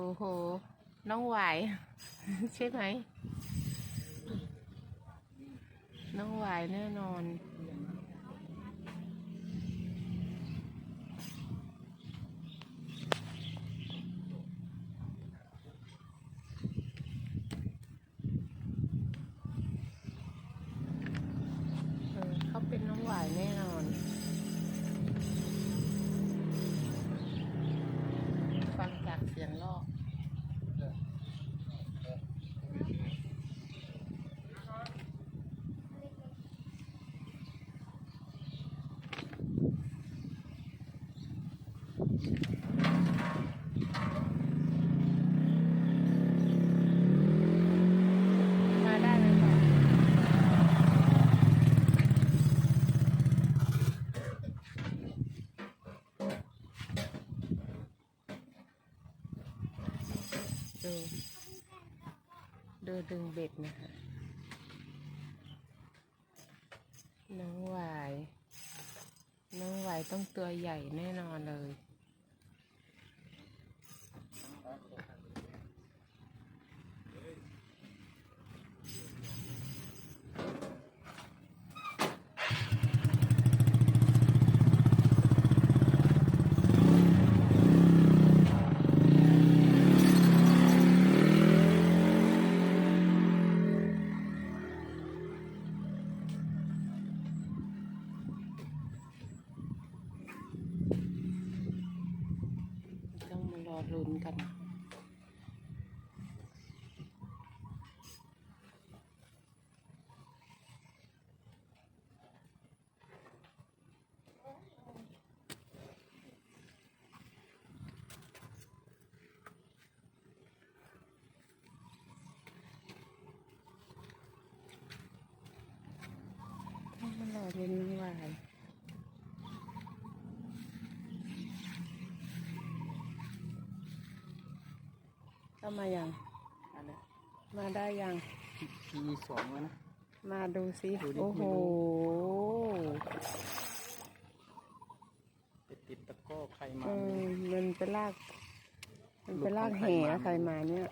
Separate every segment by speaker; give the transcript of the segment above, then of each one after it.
Speaker 1: อ้โห น้องหวายใช่ไหม น้องหวายแน่นอน เออเขาเป็นน้องหวายแน่นอน ฟังจากเสียงลอก มาได้ไหมคะ ดูดูดึงเบ็ดนะคะน้องวาย น้องวายต้องตัวใหญ่แน่นอนเลย ลุ้นกันต้องมารอลุ้นวาย ก็มายังมาได้ยัง
Speaker 2: ทีสองแล้วนะ
Speaker 1: มาดูสิ
Speaker 2: ดูดิ
Speaker 1: โอ้โห
Speaker 2: ไม่รู้ไปติดตะกร้อใครมา
Speaker 1: เออมันไปลาก มันไปลาก
Speaker 2: ลูกของใคร
Speaker 1: แห่
Speaker 2: มา
Speaker 1: ใครมาเนี่ย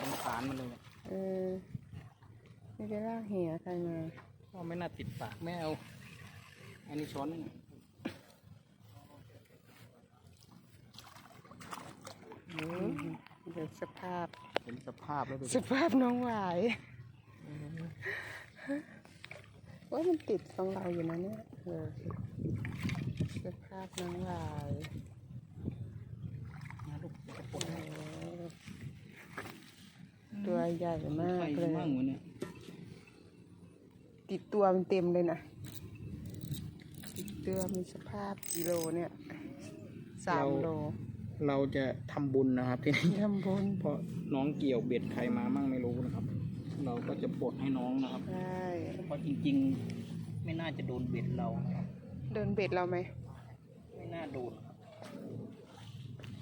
Speaker 2: สงสารมันเลยอะ
Speaker 1: เออมันไปลากแห่ใครมา
Speaker 2: พ่อไม่น่าติดปากแม่เอา อันนี้ช้อนนี่
Speaker 1: อืม เดี๋ยวสภาพ
Speaker 2: เห็นสภาพแล้วดู
Speaker 1: สภาพน้องหวายว่ามันติดของเราอยู่นะเนี่ยเออสภาพน้องหวาย
Speaker 2: นะลูกจะปวด
Speaker 1: โอ้ตัวใหญ่มาก
Speaker 2: ใคร
Speaker 1: เลย
Speaker 2: มั่งวะเนี่ย
Speaker 1: ติดตัวมันเต็มเลยนะติดตัวมีสภาพกิโลเนี่ยสามโล
Speaker 2: เราจะทำบุญนะครับที่นี่
Speaker 1: ทำบุญ
Speaker 2: เพราะน้องเกี่ยวเบ็ดใครมามั่งไม่รู้นะครับ เราก็จะปลดให้น้องนะครับ
Speaker 1: ใช่
Speaker 2: เพราะจริง ๆ ไม่น่าจะโดนเบ็ดเรานะครับ
Speaker 1: เดินเบ็ดเราไหม
Speaker 2: ไม่น่าโดนครับ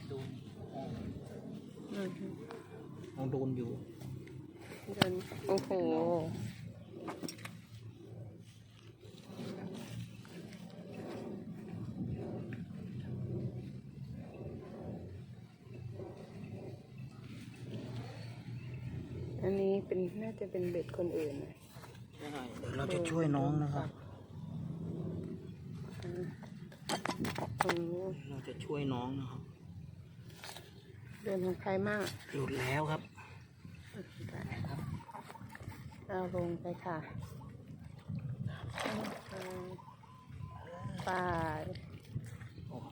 Speaker 2: โดนอ๋อ
Speaker 1: อืม
Speaker 2: เอาโดนอยู่
Speaker 1: เดินโอ้โห อันนี้เป็นน่าจะเป็นเบ็ดคนอื่นนะ
Speaker 2: ใช่เดี๋ยวเราจะช่วยน้องนะครับ
Speaker 1: โอ้โห
Speaker 2: เราจะช่วยน้องนะครับ
Speaker 1: เดินของใครมาก
Speaker 2: หลุดแล้วครับ
Speaker 1: เอาลงไปค่ะไป